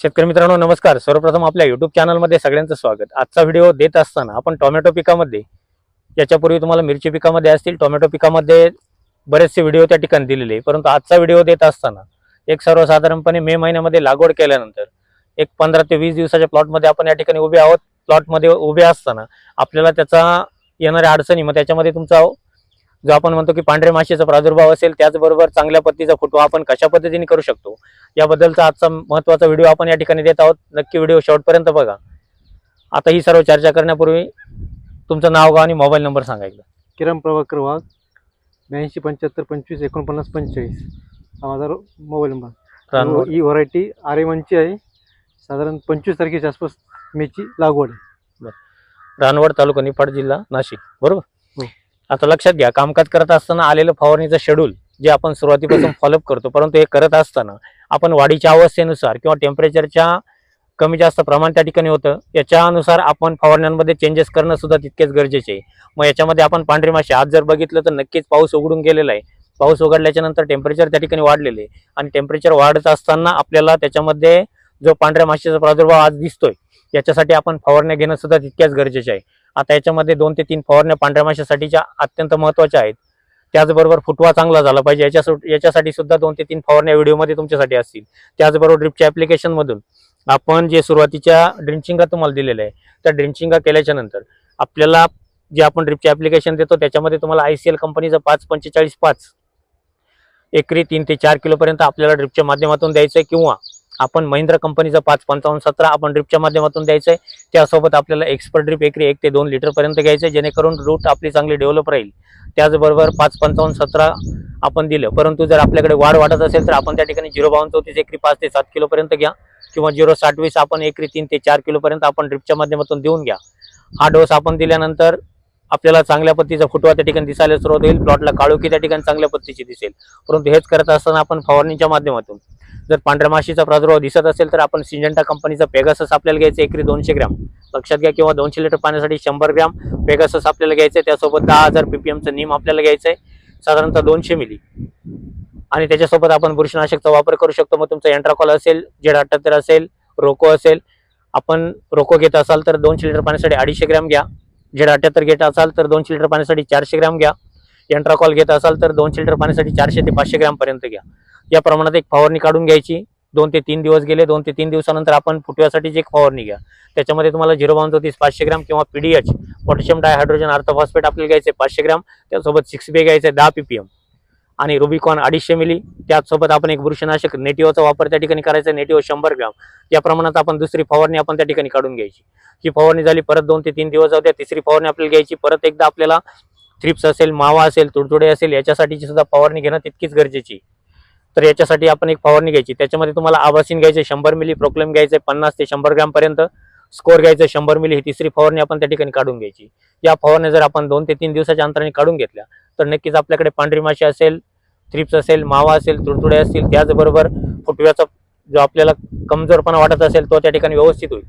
शेतकरी मित्रांनो नमस्कार. सर्वप्रथम आपल्या युट्यूब चॅनलमध्ये सगळ्यांचं स्वागत. आजचा व्हिडिओ देत असताना आपण टोमॅटो पिकामध्ये याच्यापूर्वी तुम्हाला मिरची पिकामध्ये असतील टोमॅटो पिकामध्ये बरेचसे व्हिडिओ त्या ठिकाणी दिलेले परंतु आजचा व्हिडिओ देत असताना एक सर्वसाधारणपणे मे महिन्यामध्ये लागवड केल्यानंतर एक पंधरा ते वीस दिवसाच्या प्लॉटमध्ये आपण या ठिकाणी उभे आहोत. प्लॉटमध्ये उभे असताना आपल्याला त्याचा येणाऱ्या अडचणी मग त्याच्यामध्ये तुमचा जो आपण म्हणतो की पांढरे माशीचा प्रादुर्भाव असेल त्याचबरोबर चांगल्या पद्धतीचा फुटवा आपण कशा पद्धतीने करू शकतो? याबद्दलचा आजचा महत्त्वाचा व्हिडिओ आपण या ठिकाणी देत आहोत. नक्की व्हिडिओ शेवटपर्यंत बघा. आता ही सर्व चर्चा करण्यापूर्वी तुमचं नाव गाव आणि मोबाईल नंबर सांगायचं किरण प्रभाकर वाघ ब्याऐंशी पंच्याहत्तर पंचवीस एकोणपन्नास पंचेचाळीस. हा माझा मोबाईल नंबर. ही व्हरायटी आरे वनची आहे. साधारण पंचवीस तारखेच्या आसपास मेची लागवड आहे. रानवड तालुका निफाड जिल्हा नाशिक. बरोबर. आता लक्षात घ्या कामकाज करत असताना आलेलं फवारणीचं शेड्यूल जे आपण सुरुवातीपासून फॉलोअप करतो परंतु हे करत असताना आपण वाढीच्या अवस्थेनुसार किंवा टेम्परेचरच्या कमी जास्त प्रमाण त्या ठिकाणी होतं. याच्यानुसार आपण फवारण्यांमध्ये चेंजेस करणं सुद्धा तितकेच गरजेचे आहे. मग याच्यामध्ये आपण पांढरी माशी आज जर बघितलं तर नक्कीच पाऊस उघडून गेलेला आहे. पाऊस उघडल्याच्या नंतर टेम्परेचर त्या ठिकाणी वाढलेले आहे. आणि टेम्परेचर वाढत असताना आपल्याला त्याच्यामध्ये जो पांढऱ्या माशीचा प्रादुर्भाव आज दिसतोय याच्यासाठी आपण फवारण्या घेणं सुद्धा तितक्याच गरजेचे आहे. आता याच्यामध्ये दोन ते तीन फवारण्या पांढऱ्या माशासाठीच्या अत्यंत महत्त्वाच्या आहेत. त्याचबरोबर फुटवा चांगला झाला पाहिजे. याच्या याच्यासाठी सुद्धा दोन ते तीन फवारण्या व्हिडिओमध्ये तुमच्यासाठी असतील. त्याचबरोबर ड्रिपच्या ॲप्लिकेशनमधून आपण जे सुरुवातीच्या ड्रिंचिंगा तुम्हाला दिलेल्या आहे त्या ड्रिंचिंगा केल्याच्यानंतर आपल्याला जे आपण ड्रिपचे ऍप्लिकेशन देतो त्याच्यामध्ये तुम्हाला आय सी एल कंपनीचं पाच पंचेचाळीस पाच एकरी तीन ते चार किलोपर्यंत आपल्याला ड्रिपच्या माध्यमातून द्यायचं आहे किंवा आपण महिंद्रा कंपनीचं पाच पंचावन्न सतरा आपण ड्रिपच्या माध्यमातून द्यायचं आहे त्यासोबत आपल्याला एक्सपर्ट ड्रिप एकरी एक ते दोन लिटरपर्यंत घ्यायचं आहे जेणेकरून रूट आपली चांगली डेव्हलप राहील. त्याचबरोबर पाच पंचावन्न सतरा आपण दिलं. परंतु जर आपल्याकडे वाढ वाटत असेल तर आपण त्या ठिकाणी झिरो बावन्न चौतीस एकरी पाच ते सात किलोपर्यंत घ्या किंवा झिरो साठ वीस आपण एकरी तीन ते चार किलोपर्यंत आपण ड्रिपच्या माध्यमातून देऊन घ्या. हा डोस आपण दिल्यानंतर आपल्याला चांगल्या पद्धतीचा फुटवा त्या ठिकाणी दिसायला सुरुवात होईल. प्लॉटला काळोखी त्या ठिकाणी चांगल्या पद्धतीची दिसेल. परंतु हेच करत असताना आपण फवारणीच्या माध्यमातून जर पांढऱ्या माशीचा प्रादुर्भाव दिसत असेल तर आपण सिंजंटा कंपनीचा पेगासस आपल्याला घ्यायचं एकरी दोनशे ग्रॅम. लक्षात घ्या किंवा दोनशे लिटर पाण्यासाठी शंभर ग्रॅम पेगासस आपल्याला घ्यायचं आहे त्यासोबत दहा हजार पीपीएमचं नीम आपल्याला घ्यायचं आहे साधारणतः दोनशे मिली. आणि त्याच्यासोबत आपण बुरशीनाशकचा वापर करू शकतो. मग तुमचा एन्ट्राकॉल असेल जेड अठ्ठ्याहत्तर असेल रोको असेल आपण रोको घेत असाल तर दोनशे लिटर पाण्यासाठी अडीचशे ग्रॅम घ्या. जेड अठ्ठ्याहत्तर घेत असाल तर दोनशे लिटर पाण्यासाठी चारशे ग्रॅम घ्या. एंट्राकॉल घेत असाल तर दोनशे लिटर पाण्यासाठी चारशे ते पाचशे ग्रॅम पर्यंत घ्या. या प्रमाणात एक फवारणी काढून घ्यायची. दोन ते तीन दिवस गेले दोन ते तीन दिवसानंतर आपण फुटव्यासाठीची एक फवारणी घ्या. त्याच्यामध्ये तुम्हाला झिरो बावन चौतीस पाचशे ग्रॅम किंवा पीडीएच पोटॅशियम डायहायड्रोजन अर्थफॉस्फेट आपल्याला घ्यायचे पाचशे ग्रॅम त्यासोबत सिक्स बे घ्यायचे दहा पीपीएम आणि रुबिकॉन अडीचशे मिली त्याचसोबत आपण एक बुरशीनाशक नेटिओचा वापर त्या ठिकाणी करायचा नेटिओ शंभर ग्राम. या प्रमाणात आपण दुसरी फवारणी आपण त्या ठिकाणी काढून घ्यायची. ही फवारणी झाली परत दोन ते तीन दिवस जाऊ द्या तिसरी फवारणी आपल्याला घ्यायची परत एकदा आपल्याला थ्रिप्स असेल मावा असेल तुडतुडे असेल याच्यासाठीची सुद्धा फवारणी घेणं तितकीच गरजेची आहे. तर याच्यासाठी आपण एक फवारणी घ्यायची. त्याच्यामध्ये तुम्हाला आभासीन घ्यायचे शंभर मिली प्रोक्लेम घ्यायचे पन्नास ते शंभर ग्रॅमपर्यंत स्कोर घ्यायचं शंभर मिली ही तिसरी फवारणी आपण त्या ठिकाणी काढून घ्यायची. या फवारण्या जर आपण दोन ते तीन दिवसाच्या अंतराने काढून घेतल्या तर नक्कीच आपल्याकडे पांढरी माशी असेल थ्रिप्स असेल मावा असेल तुडतुडे असतील त्याचबरोबर फुटव्याचा जो आपल्याला कमजोरपणा वाटत असेल तो त्या ठिकाणी व्यवस्थित होईल.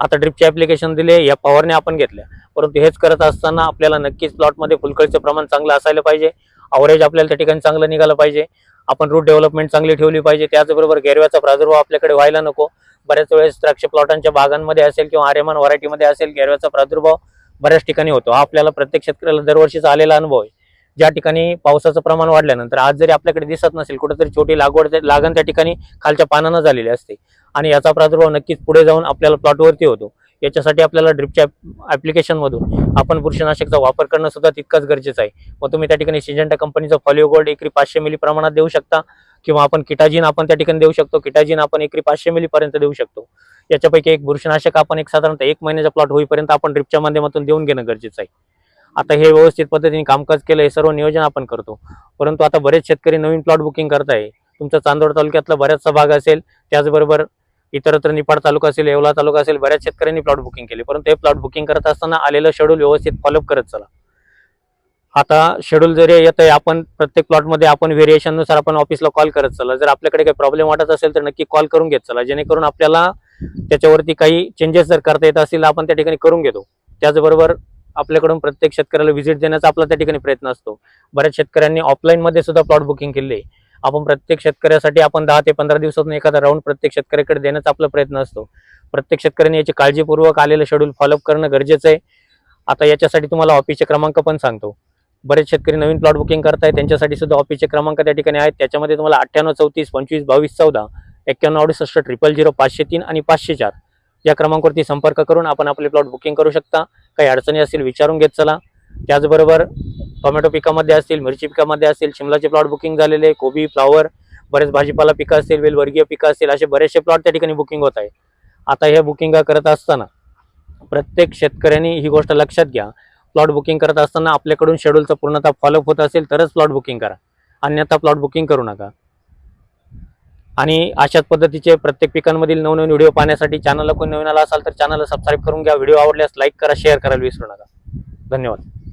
आता ड्रिपचे ॲप्लिकेशन दिले या फवारण्या आपण घेतल्या. परंतु हेच करत असताना आपल्याला नक्कीच प्लॉटमध्ये फुलकळीचं प्रमाण चांगलं असायला पाहिजे. अवरेज आपल्याला त्या ठिकाणी चांगलं निघालं पाहिजे. आपण रूट डेव्हलपमेंट चांगली ठेवली पाहिजे. त्याचबरोबर गेरव्याचा प्रादुर्भाव आपल्याकडे व्हायला नको. बऱ्याच वेळेस द्राक्ष प्लॉटांच्या बागांमध्ये असेल किंवा आर्यमान व्हरायटीमध्ये असेल गेरव्याचा प्रादुर्भाव बऱ्याच ठिकाणी होतो. हा आपल्याला प्रत्येक शेतकऱ्याला दरवर्षीचा आलेला अनुभव आहे. ज्या ठिकाणी पावसाचं प्रमाण वाढल्यानंतर आज जरी आपल्याकडे दिसत नसेल कुठेतरी छोटी लागवड लागण त्या ठिकाणी खालच्या पानानं झालेली असते. आणि याचा प्रादुर्भाव नक्कीच पुढे जाऊन आपल्याला प्लॉटवरती होतो. याच्यासाठी आपल्याला ड्रिपच्या ॲप्लिकेशनमधून आपण बुरशीनाशकचा वापर करणं सुद्धा तितकंच गरजेचं आहे. मग तुम्ही त्या ठिकाणी सिजंटा कंपनीचं फॉलिओ गोल्ड एकरी पाचशे मिली प्रमाणात देऊ शकता किंवा आपण किटाजीन आपण त्या ठिकाणी देऊ शकतो. किटाजीन आपण एकरी पाचशे मिलीपर्यंत देऊ शकतो. याच्यापैकी एक बुरशीनाशक आपण एक साधारणतः एक महिन्याचा प्लॉट होईपर्यंत आपण ड्रिपच्या माध्यमातून देऊन घेणं गरजेचं आहे. आता हे व्यवस्थित पद्धतीने कामकाज केलं हे सर्व नियोजन आपण करतो. परंतु आता बरेच शेतकरी नवीन प्लॉट बुकिंग करताय. तुमचा चांदोड तालुक्यातला बऱ्याचसा भाग असेल त्याचबरोबर इतरत्र निपाड तालुका असेल येवला तालुका असेल बऱ्याच शेतकऱ्यांनी प्लॉट बुकिंग केले. परंतु हे प्लॉट बुकिंग करत असताना आलेलं शेड्यूल व्यवस्थित फॉलोअप करत चला. आता शेड्यूल जरी येत आहे आपण प्रत्येक प्लॉटमध्ये आपण व्हेरिएशननुसार आपण ऑफिसला कॉल करत चला. जर आपल्याकडे काही प्रॉब्लेम वाटत असेल तर नक्की कॉल करून घेत चला. जेणेकरून आपल्याला त्याच्यावरती काही चेंजेस जर करता येत असतील आपण त्या ठिकाणी करून घेतो. त्याचबरोबर आपल्याकडून प्रत्येक शेतकऱ्याला व्हिजिट देण्याचा आपला त्या ठिकाणी प्रयत्न असतो. बऱ्याच शेतकऱ्यांनी ऑफलाईनमध्ये सुद्धा प्लॉट बुकिंग केले आपण प्रत्येक शेतकऱ्यासाठी आपण दहा ते पंधरा दिवसातून एखादा राऊंड प्रत्येक शेतकऱ्याकडे देण्याचा आपला प्रयत्न असतो. प्रत्येक शेतकऱ्याने याची काळजीपूर्वक आलेलं शेड्यूल फॉलोअप करणं गरजेचं आहे. आता याच्यासाठी तुम्हाला ऑफिसचे क्रमांक पण सांगतो. बरेच शेतकरी नवीन प्लॉट बुकिंग करतायत त्यांच्यासाठी सुद्धा ऑफिसचे क्रमांक त्या ठिकाणी आहेत. त्याच्यामध्ये तुम्हाला अठ्ठ्याण्णव चौतीस पंचवीस बावीस चौदा एक्क्याण्णव अडुसष्ट ट्रिपल झिरो पाचशे तीन आणि पाचशे चार या क्रमांकावरती संपर्क करून आपण आपले प्लॉट बुकिंग करू शकता. काही अडचणी असतील विचारून घेत चला. त्याचबरोबर टोमॅटो पिकामध्ये असतील मिरची पिकामध्ये असतील शिमलाचे प्लॉट बुकिंग झालेले कोबी फ्लावर बरेच भाजीपाला पिकं असतील वेलवर्गीय पिकं असतील असे बरेचसे प्लॉट त्या ठिकाणी बुकिंग होत आहे. आता हे बुकिंग करत असताना प्रत्येक शेतकऱ्यांनी ही गोष्ट लक्षात घ्या. प्लॉट बुकिंग करत असताना आपल्याकडून शेड्यूलचा पूर्णतः फॉलोअप होत असेल तरच प्लॉट बुकिंग करा. अन्यथा प्लॉट बुकिंग करू नका. आणि अशाच पद्धतीचे प्रत्येक पिकांमधील नवनवीन व्हिडिओ पाहण्यासाठी चॅनलला कोण नवीन आला असाल तर चॅनलला सबस्क्राईब करून घ्या. व्हिडिओ आवडल्यास लाईक करा शेअर करायला विसरू नका. धन्यवाद.